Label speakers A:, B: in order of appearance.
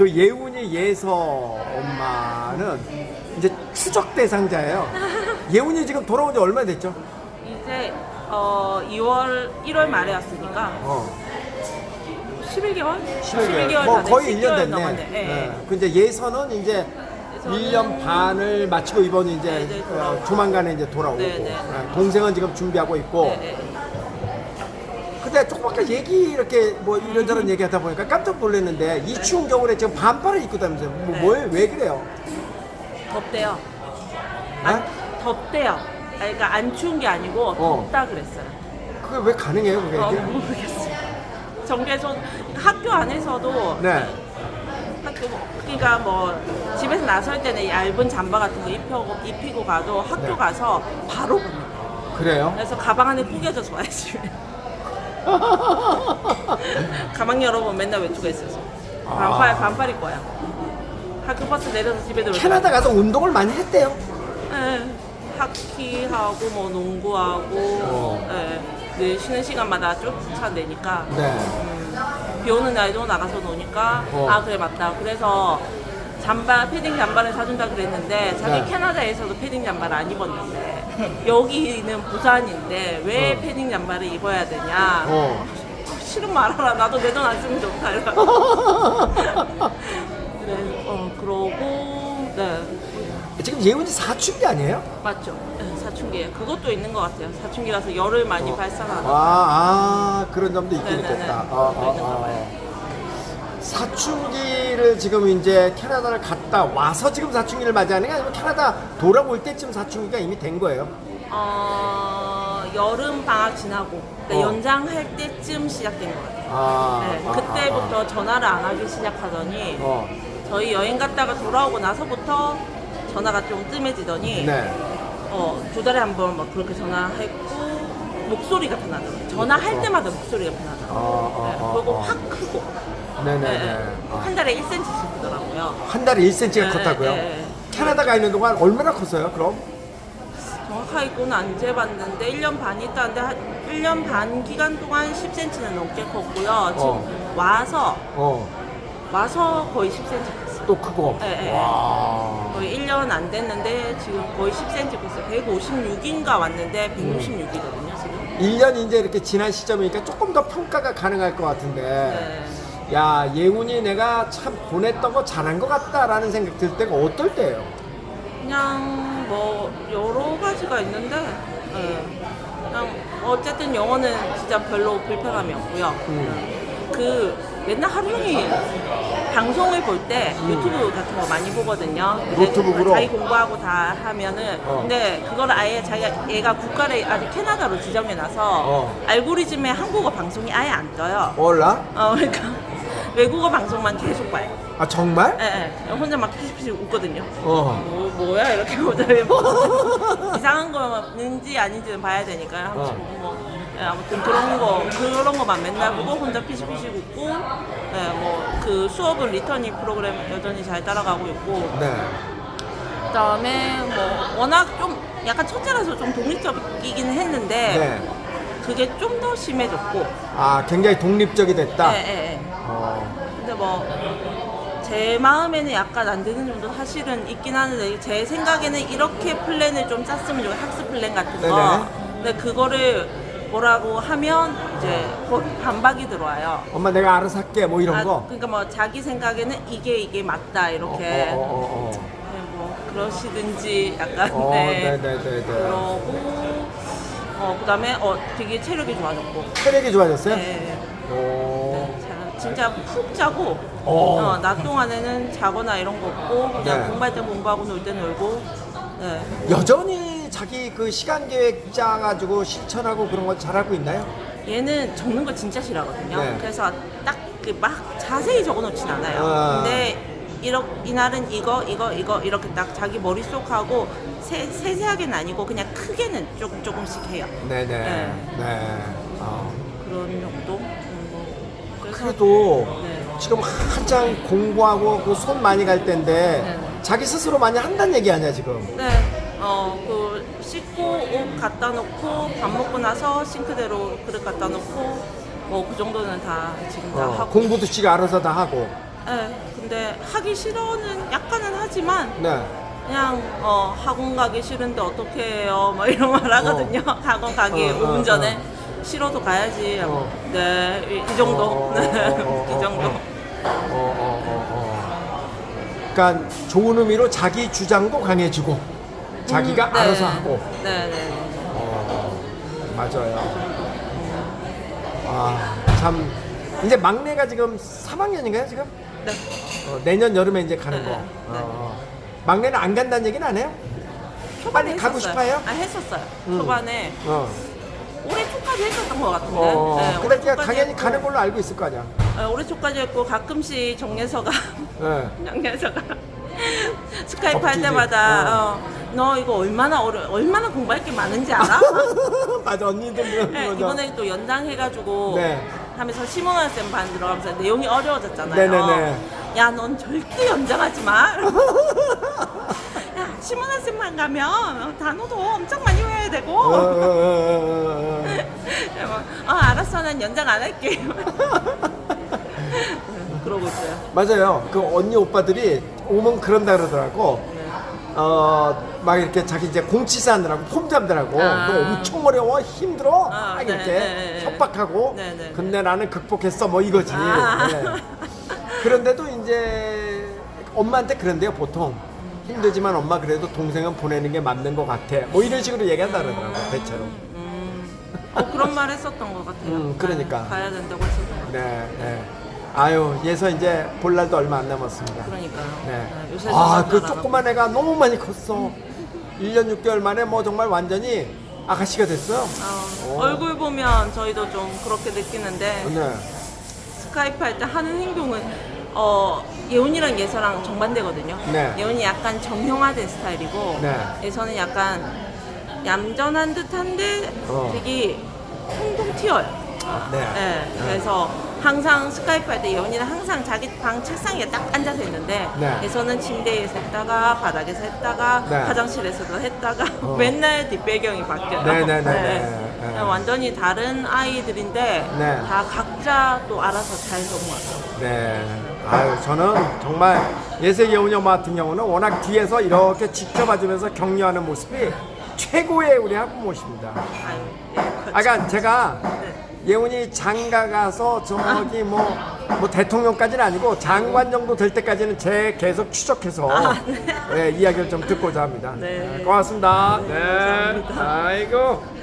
A: 그 예훈이 예서 엄마는 이제 추적 대상자예요. 예훈이 지금 돌아온 지 얼마 됐죠?
B: 이제 어 2월 1월 말에 왔으니까
A: 어,
B: 11개월?
A: 11개월.
B: 뭐다 돼.
A: 거의 1년
B: 10개월
A: 됐네.
B: 넘었네. 예.
A: 네. 그 예서는 이제
B: 예서는-
A: 1년 반을 마치고 이번 이제
B: 네, 네,
A: 어,
B: 돌아오고.
A: 조만간에 이제 돌아오고
B: 네, 네.
A: 네, 동생은 지금 준비하고 있고
B: 네, 네.
A: 근데 조금 아까 얘기 이렇게 뭐 이런저런 얘기하다 보니까 깜짝 놀랐는데 이 추운 겨울에 지금 반팔을 입고 다니면서 뭐,
B: 네.
A: 뭐예요? 왜 그래요?
B: 덥대요.
A: 네?
B: 안, 덥대요. 아니, 그러니까 안 추운 게 아니고
A: 어.
B: 덥다 그랬어요.
A: 그게 왜 가능해요? 그게?
B: 어, 모르겠어요. 전개서 학교 안에서도
A: 네.
B: 학교 뭐- 그러니까 뭐 집에서 나설 때는 얇은 잠바 같은 거 입히고, 입히고 가도 학교
A: 네.
B: 가서 바로 봅니다.
A: 그래요?
B: 그래서 가방 안에 구겨져서 와야지. 가방 열어보면 맨날 외투가 있어서 반팔 반팔 입고 와요. 학교 버스 내려서 집에 들어오죠.
A: 캐나다 가서 운동을 많이 했대요.
B: 네, 하키하고 뭐 농구하고
A: 어.
B: 네, 늘 쉬는 시간마다 쫓아 내니까
A: 네.
B: 음, 비 오는 날도 나가서 노니까
A: 어.
B: 아 그래 맞다 그래서 잠바 패딩 잠바를 사준다 그랬는데 자기
A: 네.
B: 캐나다에서도 패딩 잠바를 안 입었는데 여기는 부산인데 왜
A: 어.
B: 패딩 잠바를 입어야 되냐
A: 어.
B: 싫으면 말하라 나도 내 돈 안 쓰면 좋다 이러 네, 어 그러고 네
A: 지금 예훈이 사춘기 아니에요?
B: 맞죠 네, 사춘기 그것도 있는 것 같아요 사춘기라서 열을 많이 발산하는
A: 아, 아 그런 점도 있긴
B: 네네네.
A: 있겠다. 어,
B: 그것도 있는 것
A: 어,
B: 봐요.
A: 어. 사춘기를 지금 이제 캐나다를 갔다 와서 지금 사춘기를 맞이하는 게 아니면 캐나다 돌아올 때쯤 사춘기가 이미 된 거예요.
B: 어, 여름 방학 지나고 그러니까
A: 어.
B: 연장할 때쯤 시작된 것 같아요.
A: 아,
B: 네,
A: 아,
B: 그때부터 전화를 안 하기 시작하더니
A: 아, 아. 어,
B: 저희 여행 갔다가 돌아오고 나서부터 전화가 좀 뜸해지더니
A: 네.
B: 어, 두 달에 한 번 막 그렇게 전화했고 목소리가 변하더라고요. 전화할
A: 어.
B: 때마다 목소리가 변하더라고요.
A: 어, 어,
B: 네,
A: 어,
B: 그리고
A: 어.
B: 확 크고
A: 네네네. 아.
B: 한 달에 1cm씩 크더라고요.
A: 한 달에 1cm가
B: 네,
A: 컸다고요?
B: 네, 네.
A: 캐나다 가 있는 동안 얼마나 컸어요, 그럼?
B: 정확하게 그건 안 재봤는데 1년 반 있다는데 한 1년 반 기간 동안 10cm는 넘게 컸고요. 지금
A: 어.
B: 와서
A: 어,
B: 와서 거의 10cm 컸어요.
A: 또 크고.
B: 네, 네.
A: 와.
B: 거의 1년 안 됐는데 지금 거의 10cm 컸어요. 156인가 왔는데 166이거든요, 지금.
A: 1년 이제 이렇게 지난 시점이니까 조금 더 평가가 가능할 것 같은데.
B: 네.
A: 야, 예훈이 내가 참 보냈던 거 잘한 것 같다라는 생각 들 때가 어떨 때예요?
B: 그냥 뭐 여러 가지가 있는데 네. 그냥 어쨌든 영어는 진짜 별로 불편함이 없고요.
A: 음.
B: 그 맨날 하루 종일 방송을 볼 때 유튜브 같은 거 많이 보거든요. 근데
A: 음. 노트북으로?
B: 자기 공부하고 다 하면은
A: 어.
B: 근데 그걸 아예 자기가 얘가 국가를 아직 캐나다로 지정해놔서
A: 어.
B: 알고리즘에 한국어 방송이 아예 안 떠요.
A: 몰라?
B: 어 그러니까 외국어 방송만 계속 봐요.
A: 아, 정말?
B: 예, 예. 혼자 막 피식피식 웃거든요.
A: 어.
B: 뭐, 뭐야 이렇게 보더니 뭐 이상한 거는지 아닌지는 봐야 되니까 한번
A: 어.
B: 뭐 예, 아무튼 그런 거 그런 거만 맨날 보고 혼자 피식피식 웃고 예, 뭐그 수업은 리터닝 프로그램 여전히 잘 따라가고 있고
A: 네.
B: 그다음에 뭐 워낙 좀 약간 첫째라서 좀 독립적이긴 했는데
A: 네.
B: 그게 좀 더 심해졌고
A: 아, 굉장히 독립적이 됐다.
B: 예, 예, 예.
A: 어.
B: 뭐제 마음에는 약간 안 되는 점도 사실은 있긴 하는데 제 생각에는 이렇게 플랜을 좀 짰으면 좋겠어요. 학습 플랜 같은 거.
A: 네네.
B: 근데 그거를 뭐라고 하면 이제 거- 반박이 들어와요.
A: 엄마 내가 알아서 할게 뭐 이런
B: 아,
A: 거.
B: 그러니까 뭐 자기 생각에는 이게 이게 맞다 이렇게
A: 어, 어, 어, 어.
B: 네, 뭐 그러시든지 약간
A: 어,
B: 네.
A: 네네네네.
B: 그러고 어 그다음에 어 되게 체력이 좋아졌고
A: 체력이 좋아졌어요?
B: 네.
A: 오.
B: 진짜 푹 자고
A: 어.
B: 어, 낮 동안에는 자거나 이런 거 없고 그냥
A: 네.
B: 공부할 때 공부하고 놀 때 놀고 네.
A: 여전히 자기 그 시간 계획 짜가지고 실천하고 그런 거 잘하고 있나요?
B: 얘는 적는 거 진짜 싫어하거든요
A: 네.
B: 그래서 딱 그 막 자세히 적어놓진 않아요
A: 아.
B: 근데 이러, 이날은 이거 이거 이거 이렇게 딱 자기 머릿속하고 세, 세세하게는 아니고 그냥 크게는 조금 조금씩 해요
A: 네네.
B: 네.
A: 네. 어.
B: 그런 정도 음, 뭐. 그래서
A: 그래도
B: 네.
A: 지금 한창 공부하고 그 손 많이 갈 때인데
B: 네.
A: 자기 스스로 많이 한다는 얘기 아니야 지금?
B: 네, 어, 그 씻고 옷 갖다 놓고 밥 먹고 나서 싱크대로 그릇 갖다 놓고 뭐 그 정도는 다 지금 다
A: 어,
B: 하고.
A: 공부도 지가 알아서 다 하고.
B: 네, 근데 하기 싫어는 약간은 하지만
A: 네.
B: 그냥 어 학원 가기 싫은데 어떻게 해요? 막 이런 말 하거든요. 학원 가기
A: 어,
B: 5분
A: 어,
B: 전에 싫어도 가야지.
A: 어.
B: 네, 이, 이 정도.
A: 어, 어,
B: 네,
A: 어, 어, 어,
B: 이 정도.
A: 어. 어, 어, 어, 어. 그러니까 좋은 의미로 자기 주장도 강해지고 자기가
B: 음, 네.
A: 알아서 하고
B: 네, 네, 네.
A: 어, 맞아요. 아, 참 이제 막내가 지금 3학년인가요 지금?
B: 네.
A: 어, 내년 여름에 이제 가는
B: 네,
A: 거.
B: 네.
A: 어, 어. 막내는 안 간다는 얘기는 안 해요? 빨리 가고
B: 했었어요.
A: 싶어요?
B: 아, 했었어요.
A: 음.
B: 초반에
A: 어.
B: 올해 초까지 했었던 것 같은데.
A: 어.
B: 네,
A: 근데
B: 올해
A: 그냥
B: 초까지
A: 당연히
B: 했고,
A: 가는 걸로 알고 있을 거 아니야.
B: 어, 올해 초까지 했고 가끔씩 정예서가
A: 네.
B: 정예서가 스카이프 할
A: 적지지.
B: 때마다 어, 너 이거 얼마나 어려 얼마나 공부할 게 많은지 알아?
A: 맞아 언니들 그런
B: 네,
A: 거죠.
B: 이번에 또 연장해가지고
A: 네.
B: 하면서 심원원 쌤반 들어가면서 내용이 어려워졌잖아요.
A: 네네네.
B: 야, 넌 절대 연장하지 마. 쌤만 가면 단어도 엄청 많이 외워야 되고.
A: 어, 어, 어, 어, 어.
B: 어, 알았어, 난 연장 안 할게. 그러고 있어요.
A: 맞아요. 그 언니 오빠들이 오면 그런다 그러더라고.
B: 네.
A: 어, 막 이렇게 자기 이제 공치 싸느라고 폼 잡느라고
B: 아.
A: 너 엄청 어려워 힘들어
B: 아,
A: 막
B: 네,
A: 이렇게
B: 네, 네.
A: 협박하고
B: 네, 네,
A: 근데 나는 극복했어 뭐 이거지
B: 아.
A: 네. 그런데도 이제 엄마한테 그런데요 보통 힘들지만 엄마 그래도 동생은 보내는 게 맞는 것 같아 뭐 이런 식으로 얘기한다 그러더라고 대체로
B: 음, 어, 그런 말 했었던 것 같아요.
A: 음, 그러니까.
B: 네, 가야 된다고 했었던 것 같아요.
A: 네, 네. 아유 예서 이제 볼 날도 얼마 안 남았습니다
B: 그러니까요.
A: 네.
B: 네, 요새
A: 아,
B: 그잘
A: 조그만 애가 너무 많이 컸어. 1년 6개월 만에 뭐 정말 완전히 아가씨가 됐어요.
B: 어,
A: 오.
B: 얼굴 보면 저희도 좀 그렇게 느끼는데
A: 네.
B: 스카이프 할 때 하는 행동은 어, 예원이랑 예서랑 정반대거든요.
A: 네.
B: 예원이 약간 정형화된 스타일이고
A: 네.
B: 예서는 약간 얌전한 듯한데
A: 어.
B: 되게 통통 튀어요.
A: 네.
B: 네, 그래서 항상 스카이프 할 때 예원이는 항상 자기 방 책상에 딱 앉아서 있는데
A: 네.
B: 예서는 침대에서 했다가 바닥에서 했다가
A: 네.
B: 화장실에서도 했다가
A: 어.
B: 맨날 뒷배경이 바뀌어요.
A: 네, 네, 네, 네. 네.
B: 완전히 다른 아이들인데
A: 네.
B: 다 각 자 또 알아서 잘 넘어왔어요.
A: 네. 아유, 저는 정말 예세 예훈이 엄마 같은 경우는 워낙 뒤에서 이렇게 지켜봐주면서 격려하는 모습이 최고의 우리 학부 모십니다.
B: 아유, 예, 그렇죠.
A: 아까 제가
B: 네.
A: 예훈이 장가 가서 저기 뭐, 뭐 대통령까지는 아니고 장관 정도 될 때까지는 제 계속 추적해서
B: 아, 네.
A: 예, 이야기를 좀 듣고자 합니다.
B: 네.
A: 고맙습니다.
B: 네,
A: 네. 아이고.